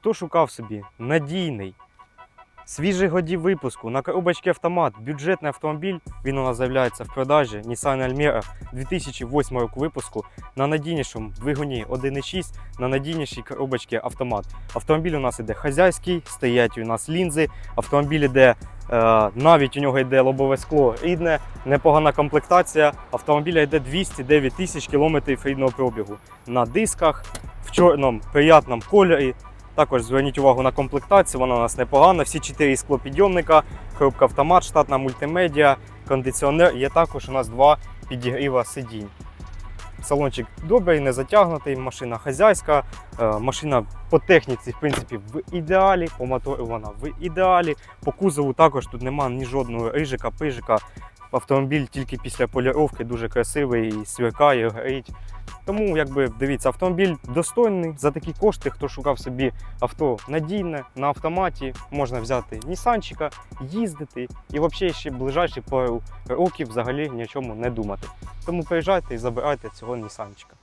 Хто шукав собі? Надійний, свіжий годів випуску. На коробочці автомат, бюджетний автомобіль, він у нас з'являється в продажі. Nissan Almera 2008 року випуску. На надійнішому двигуні 1.6 на надійнішій коробочці автомат. Автомобіль у нас іде хазяйський, стоять у нас лінзи, автомобіль іде Е, навіть у нього йде лобове скло. Рідне, непогана комплектація. Автомобіля йде 209 тисяч кілометрів рідного пробігу. На дисках в чорному приятному кольорі. Також зверніть увагу на комплектацію, вона у нас непогана. Всі чотири склопідйомника, коробка автомат, штатна мультимедіа, кондиціонер. Є також у нас два підігріва сидінь. Салончик добрий, не затягнутий, машина хазяйська, е, машина по техніці, в принципі, в ідеалі, по мотору вона в ідеалі. По кузову також тут нема ні жодного рижика, пижика. Автомобіль тільки після поляровки дуже красивий, і сверкає, горить. Тому, якби дивіться, автомобіль достойний за такі кошти. Хто шукав собі авто надійне на автоматі, можна взяти Нісанчика, їздити і взагалі ще ближайші пару років взагалі ні о чому не думати. Тому приїжджайте і забирайте цього Нісанчика.